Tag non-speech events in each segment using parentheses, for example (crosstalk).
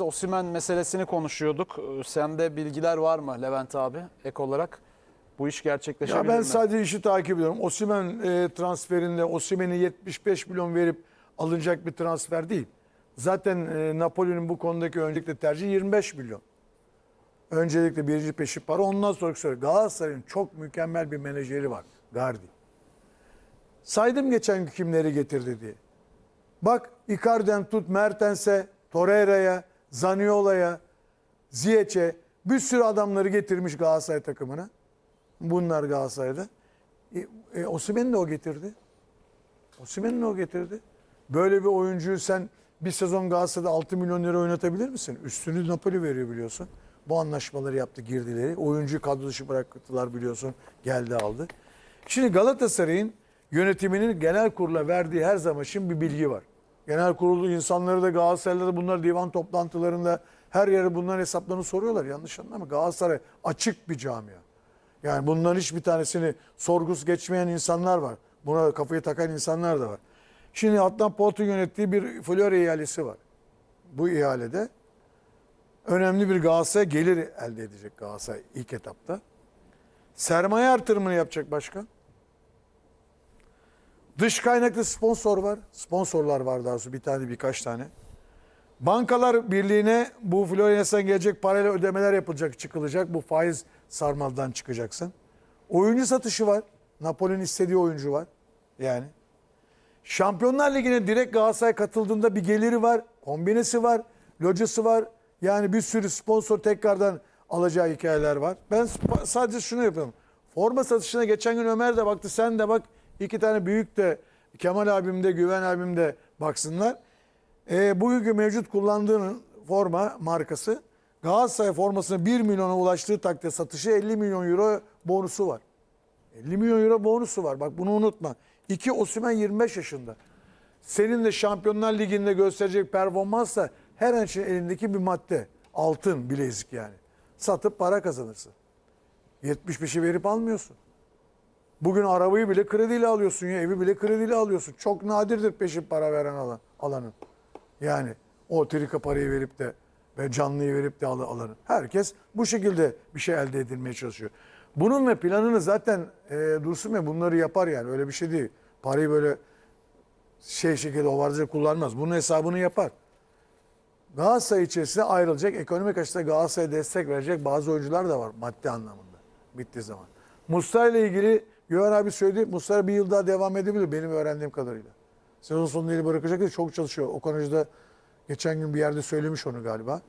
Osimen meselesini konuşuyorduk. Ee, Sende bilgiler var mı Levent abi ek olarak? Bu iş gerçekleşebilir Ya ben mi? sadece işi takip ediyorum. Osimhen e, transferinde Osimhen'i 75 milyon verip alınacak bir transfer değil. Zaten e, Napoli'nin bu konudaki öncelikle tercihi 25 milyon. Öncelikle birinci peşi para. Ondan sonraki soru. Galatasaray'ın çok mükemmel bir menajeri var. Gardi. Saydım geçen gün kimleri getirdi diye. Bak Icardi'den tut Mertens'e, Torreira'ya, Zaniola'ya, Ziyech'e bir sürü adamları getirmiş Galatasaray takımına. Bunlar Galatasaray'da. E, e, Osimhen'i de o getirdi. Osimhen'i de o getirdi. Böyle bir oyuncuyu sen bir sezon Galatasaray'da 6 milyon lira oynatabilir misin? Üstünü Napoli veriyor biliyorsun. Bu anlaşmaları yaptı girdileri. Oyuncuyu kadro dışı bıraktılar biliyorsun. Geldi aldı. Şimdi Galatasaray'ın yönetiminin genel kurula verdiği her zaman için bir bilgi var. Genel kurulu insanları da Galatasaray'da da bunlar divan toplantılarında her yere bunların hesaplarını soruyorlar. Yanlış anlama. Galatasaray açık bir camia. Yani bunların hiçbir tanesini sorgusu geçmeyen insanlar var. Buna kafayı takan insanlar da var. Şimdi Adnan Polat'ın yönettiği bir Florya ihalesi var. Bu ihalede önemli bir Galatasaray gelir elde edecek Galatasaray ilk etapta. Sermaye artırımını yapacak başkan. Dış kaynaklı sponsor var. Sponsorlar var daha doğrusu bir tane birkaç tane. Bankalar Birliği'ne bu Florya'dan gelecek parayla ödemeler yapılacak, çıkılacak. Bu faiz sarmaldan çıkacaksın. Oyuncu satışı var. Napoli'nin istediği oyuncu var. Yani. Şampiyonlar Ligi'ne direkt Galatasaray katıldığında bir geliri var. Kombinesi var. Locası var. Yani bir sürü sponsor tekrardan alacağı hikayeler var. Ben sadece şunu yapıyorum. Forma satışına geçen gün Ömer de baktı. Sen de bak. İki tane büyük de Kemal abim de Güven abim de baksınlar. E, bugünkü mevcut kullandığın forma markası Galatasaray formasına 1 milyona ulaştığı takdirde satışı 50 milyon euro bonusu var. 50 milyon euro bonusu var. Bak bunu unutma. İki Osimhen 25 yaşında. Senin de Şampiyonlar Ligi'nde gösterecek performansla her an için elindeki bir madde. Altın bilezik yani. Satıp para kazanırsın. 75'i verip almıyorsun. Bugün arabayı bile krediyle alıyorsun ya. Evi bile krediyle alıyorsun. Çok nadirdir peşin para veren alan, alanın. Yani o trika parayı verip de ve canlıyı verip de al- alanı. Herkes bu şekilde bir şey elde edilmeye çalışıyor. Bunun ve planını zaten e, Dursun Bey bunları yapar yani. Öyle bir şey değil. Parayı böyle şey şekilde ovarca kullanmaz. Bunun hesabını yapar. Galatasaray içerisinde ayrılacak. Ekonomik açıdan Galatasaray'a destek verecek bazı oyuncular da var maddi anlamında. Bittiği zaman. Muslera ile ilgili Güven abi söyledi. Muslera bir yıl daha devam edebilir benim öğrendiğim kadarıyla. Sezon sonunda eli bırakacak diye çok çalışıyor. O konuda geçen gün bir yerde söylemiş onu galiba.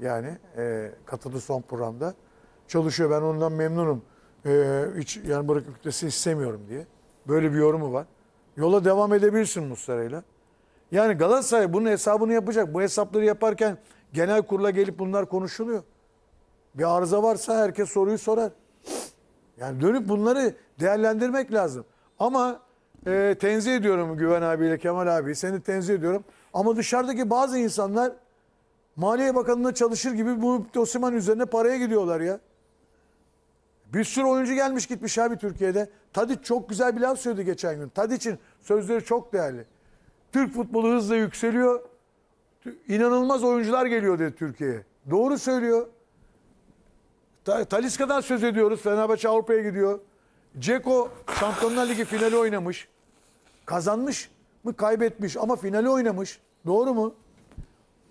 Yani e, katıldı son programda. Çalışıyor ben ondan memnunum. E, hiç yani bırakıp gitmesini istemiyorum diye. Böyle bir yorumu var. Yola devam edebilirsin Muslera'yla. Yani Galatasaray bunun hesabını yapacak. Bu hesapları yaparken genel kurula gelip bunlar konuşuluyor. Bir arıza varsa herkes soruyu sorar. Yani dönüp bunları değerlendirmek lazım. Ama e, tenzih ediyorum Güven abiyle Kemal abi. Seni tenzih ediyorum. Ama dışarıdaki bazı insanlar Maliye Bakanlığı'nda çalışır gibi bu Osimhen üzerine paraya gidiyorlar ya. Bir sürü oyuncu gelmiş gitmiş abi Türkiye'de. Tadiç çok güzel bir laf söyledi geçen gün. Tadiç'in sözleri çok değerli. Türk futbolu hızla yükseliyor. İnanılmaz oyuncular geliyor dedi Türkiye'ye. Doğru söylüyor. Ta- Taliska'dan söz ediyoruz. Fenerbahçe Avrupa'ya gidiyor. Ceko Şampiyonlar Ligi finali oynamış. Kazanmış mı kaybetmiş ama finali oynamış. Doğru mu?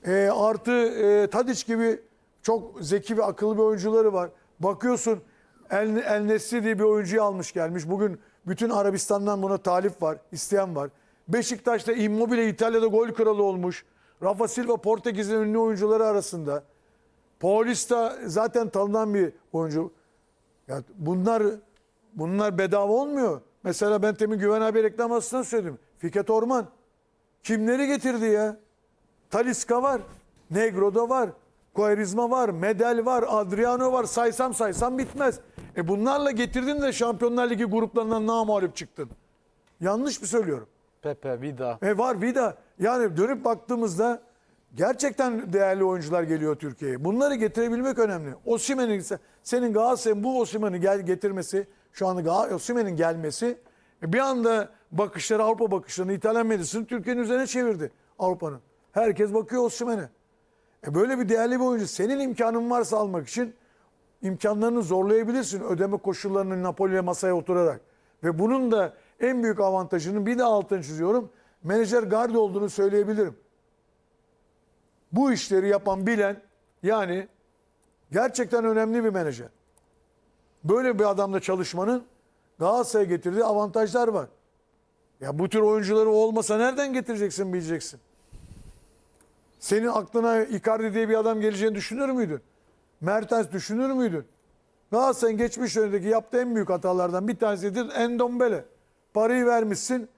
E, artı e, Tadic gibi çok zeki ve akıllı bir oyuncuları var. Bakıyorsun El, El Nesri diye bir oyuncuyu almış gelmiş. Bugün bütün Arabistan'dan buna talip var, isteyen var. Beşiktaş'ta Immobile İtalya'da gol kralı olmuş. Rafa Silva Portekiz'in ünlü oyuncuları arasında. Paulista zaten tanınan bir oyuncu. Ya bunlar bunlar bedava olmuyor. Mesela ben temin Güven abi reklam arasında söyledim. Fikret Orman kimleri getirdi ya? Taliska var. Negro'da var. Quaresma var. Medel var. Adriano var. Saysam saysam bitmez. E bunlarla getirdin de Şampiyonlar Ligi gruplarından namalip çıktın. Yanlış mı söylüyorum? Pepe, Vida. E var Vida. Yani dönüp baktığımızda gerçekten değerli oyuncular geliyor Türkiye'ye. Bunları getirebilmek önemli. Osimhen'in senin Galatasaray'ın bu Osimhen'i gel getirmesi, şu anda Osimhen'in gelmesi e, bir anda bakışları Avrupa bakışlarını İtalyan medyasını Türkiye'nin üzerine çevirdi Avrupa'nın. Herkes bakıyor Osimhen'e. E böyle bir değerli bir oyuncu senin imkanın varsa almak için imkanlarını zorlayabilirsin ödeme koşullarını Napoli'ye masaya oturarak. Ve bunun da en büyük avantajının bir de altını çiziyorum. Menajer Gardi olduğunu söyleyebilirim. Bu işleri yapan bilen yani gerçekten önemli bir menajer. Böyle bir adamla çalışmanın Galatasaray'a getirdiği avantajlar var. Ya bu tür oyuncuları olmasa nereden getireceksin bileceksin. Senin aklına Icardi diye bir adam geleceğini düşünür müydün? Mertens düşünür müydün? Galatasaray'ın geçmiş dönemdeki yaptığı en büyük hatalardan bir tanesidir Endombele. Parayı vermişsin.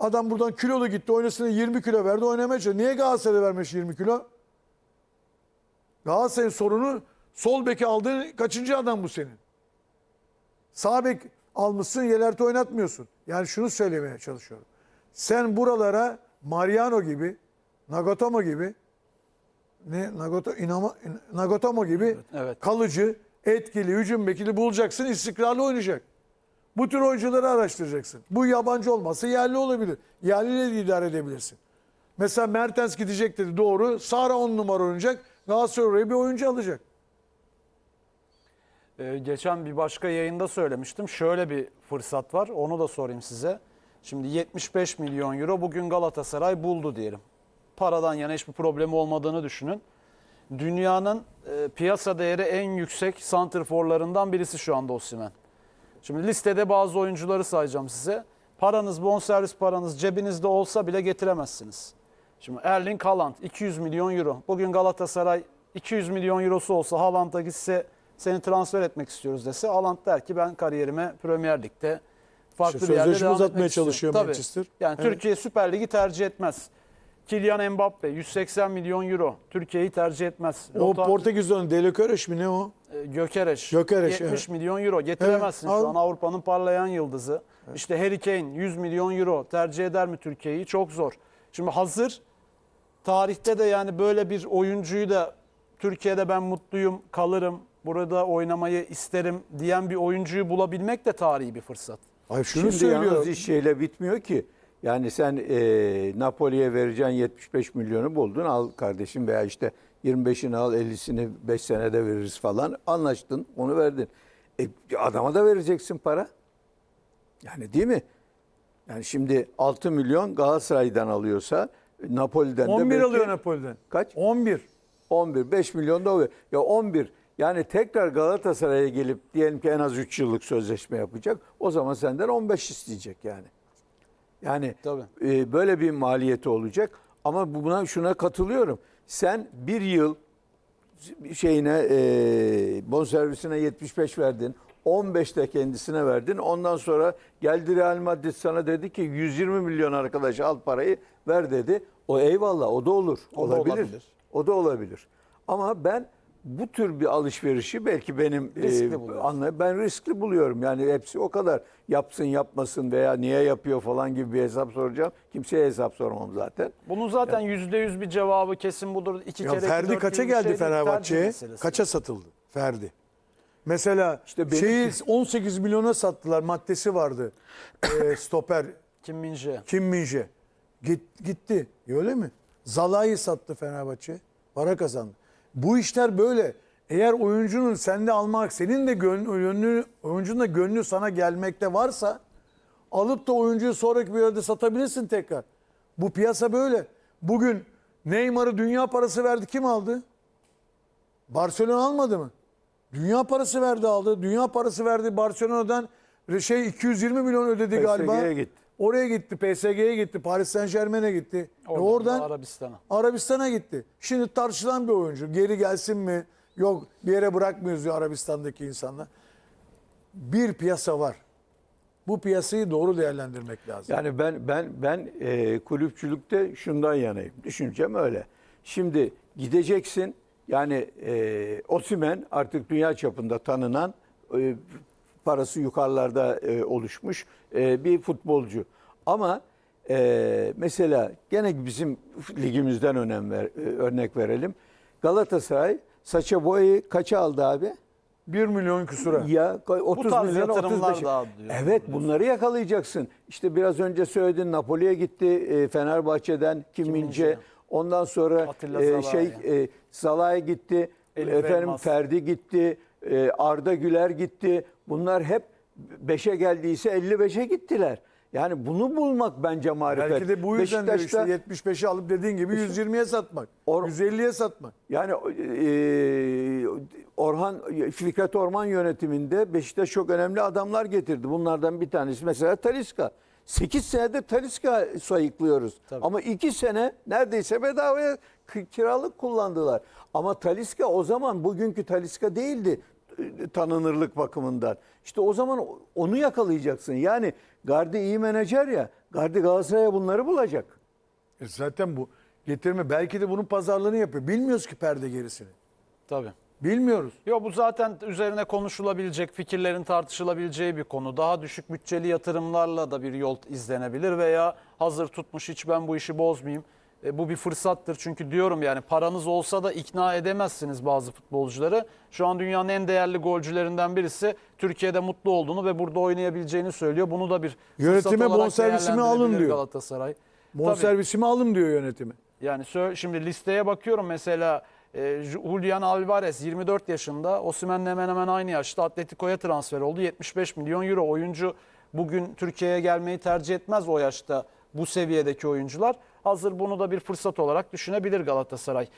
Adam buradan kilolu gitti. Oynasını 20 kilo verdi. Oynamaya çalışıyor. Niye Galatasaray'a vermiş 20 kilo? Galatasaray'ın sorunu sol beki aldığın kaçıncı adam bu senin? Sağ bek almışsın Yelert'i oynatmıyorsun. Yani şunu söylemeye çalışıyorum. Sen buralara Mariano gibi, Nagatomo gibi ne Nagoto Inama, Nagatomo gibi evet. kalıcı, etkili, hücum bekili bulacaksın, istikrarlı oynayacak. Bu tür oyuncuları araştıracaksın. Bu yabancı olmasa yerli olabilir. Yerliyle de idare edebilirsin. Mesela Mertens gidecek dedi doğru. Sara 10 numara oynayacak. Galatasaray oraya bir oyuncu alacak. Ee, geçen bir başka yayında söylemiştim. Şöyle bir fırsat var. Onu da sorayım size. Şimdi 75 milyon euro bugün Galatasaray buldu diyelim. Paradan yana hiçbir problemi olmadığını düşünün. Dünyanın e, piyasa değeri en yüksek santrforlarından birisi şu anda Osimhen. Şimdi listede bazı oyuncuları sayacağım size. Paranız, bonservis paranız cebinizde olsa bile getiremezsiniz. Şimdi Erling Haaland 200 milyon euro. Bugün Galatasaray 200 milyon eurosu olsa Haaland'a gitse seni transfer etmek istiyoruz dese Haaland der ki ben kariyerime Premier Lig'de farklı İşte bir yerde devam uzatmaya etmek istiyorum. çalışıyor Tabii. Manchester. Yani Evet. Türkiye Süper Lig'i tercih etmez. Kylian Mbappe 180 milyon euro Türkiye'yi tercih etmez. O Portekiz'den Deliköreş mi ne o? E, Gökereş. Gökereş, 70 evet. milyon euro getiremezsin Evet, şu an Avrupa'nın parlayan yıldızı. İşte Harry Kane 100 milyon euro tercih eder mi Türkiye'yi? Çok zor. Şimdi hazır tarihte de yani böyle bir oyuncuyu da Türkiye'de ben mutluyum, kalırım, burada oynamayı isterim diyen bir oyuncuyu bulabilmek de tarihi bir fırsat. Ay şunu Şimdi söylüyorum. yalnız iş şeyle bitmiyor ki. Yani sen e, Napoli'ye vereceğin 75 milyonu buldun al kardeşim veya işte 25'ini al 50'sini 5 senede veririz falan anlaştın onu verdin. E, adama da vereceksin para. Yani değil mi? Yani şimdi 6 milyon Galatasaray'dan alıyorsa Napoli'den de 11 belki- alıyor Napoli'den. Kaç? 11. 11, 5 milyon da oluyor. Ya 11 yani tekrar Galatasaray'a gelip diyelim ki en az 3 yıllık sözleşme yapacak. O zaman senden 15 isteyecek yani. Yani Tabii. e, böyle bir maliyeti olacak. Ama buna şuna katılıyorum. Sen bir yıl şeyine e, bonservisine 75 verdin. 15 de kendisine verdin. Ondan sonra geldi Real Madrid sana dedi ki 120 milyon arkadaş al parayı ver dedi. O eyvallah o da olur. O da olabilir. olabilir. O da olabilir. Ama ben bu tür bir alışverişi belki benim Riskli e, buluyorsun. anla ben riskli buluyorum. Yani hepsi o kadar yapsın yapmasın veya niye yapıyor falan gibi bir hesap soracağım. Kimseye hesap sormam zaten. Bunun zaten %100 bir cevabı kesin budur. İki Ya kere Ferdi dört kaça gibi bir geldi şey değil, tercih Fenerbahçe'ye? meselesi. Kaça satıldı Ferdi? Mesela İşte benim- şeyi 18 milyona sattılar. Maddesi vardı. (coughs) Ee, stoper Kim Minje. Kim Minje. Git, gitti. Öyle mi? Zalai'yi sattı Fenerbahçe. Para kazandı. Bu işler böyle. Eğer oyuncunun sende almak, senin de gönlü, oyuncunun da gönlü sana gelmekte varsa alıp da oyuncuyu sonraki bir yerde satabilirsin tekrar. Bu piyasa böyle. Bugün Neymar'ı dünya parası verdi. Kim aldı? Barcelona almadı mı? Dünya parası verdi aldı. Dünya parası verdi Barcelona'dan şey 220 milyon ödedi PSG'ye galiba. gitti. Oraya gitti. PSG'ye gitti. Paris Saint Germain'e gitti. E Oradan, oradan da Arabistan'a. Arabistan'a gitti. Şimdi tartışılan bir oyuncu. Geri gelsin mi? Yok bir yere bırakmıyoruz diyor Arabistan'daki insanlar. Bir piyasa var. Bu piyasayı doğru değerlendirmek lazım. Yani ben ben ben e, kulüpçülükte şundan yanayım. Düşüncem öyle. Şimdi gideceksin. Yani e, Osimhen artık dünya çapında tanınan e, parası yukarılarda e, oluşmuş e, bir futbolcu. Ama e, mesela gene bizim ligimizden önem ver, e, örnek verelim. Galatasaray saça boyayı kaça aldı abi? 1 milyon küsura. Ya 30 tarz milyon yatırımlar 35. daha diyor. Evet bunları yakalayacaksın. İşte biraz önce söyledin Napoli'ye gitti e, Fenerbahçe'den Kim. Ondan sonra Atilla e, şey e, Zalai gitti. Elif efendim Elmas. Ferdi gitti. E, Arda Güler gitti. Bunlar hep 5'e geldiyse 55'e gittiler. Yani bunu bulmak bence marifet. Belki de bu yüzden diyor işte Beşiktaş'ta- 75'i alıp dediğin gibi 120'ye satmak. Or- 150'ye satmak. Yani e, Orhan Fikret Orman yönetiminde Beşiktaş çok önemli adamlar getirdi. Bunlardan bir tanesi mesela Taliska. 8 senedir Taliska sayıklıyoruz. Tabii. Ama 2 sene neredeyse bedavaya kiralık kullandılar. Ama Taliska o zaman bugünkü Taliska değildi tanınırlık bakımından. İşte o zaman onu yakalayacaksın. Yani Gardi iyi menajer ya. Gardi Galatasaray'a bunları bulacak. E zaten bu getirme belki de bunun pazarlığını yapıyor. Bilmiyoruz ki perde gerisini. Tabii. Bilmiyoruz. Yo bu zaten üzerine konuşulabilecek, fikirlerin tartışılabileceği bir konu. Daha düşük bütçeli yatırımlarla da bir yol izlenebilir veya hazır tutmuş hiç ben bu işi bozmayayım. E, bu bir fırsattır çünkü diyorum yani paranız olsa da ikna edemezsiniz bazı futbolcuları. Şu an dünyanın en değerli golcülerinden birisi Türkiye'de mutlu olduğunu ve burada oynayabileceğini söylüyor. Bunu da bir Yönetime bonservisimi alın diyor. Galatasaray. Tabii. Bonservisimi alın diyor yönetimi. Yani şimdi listeye bakıyorum mesela e, Julian Alvarez 24 yaşında. Osimhen'le hemen hemen aynı yaşta Atletico'ya transfer oldu. 75 milyon euro oyuncu bugün Türkiye'ye gelmeyi tercih etmez o yaşta bu seviyedeki oyuncular. Hazır bunu da bir fırsat olarak düşünebilir Galatasaray.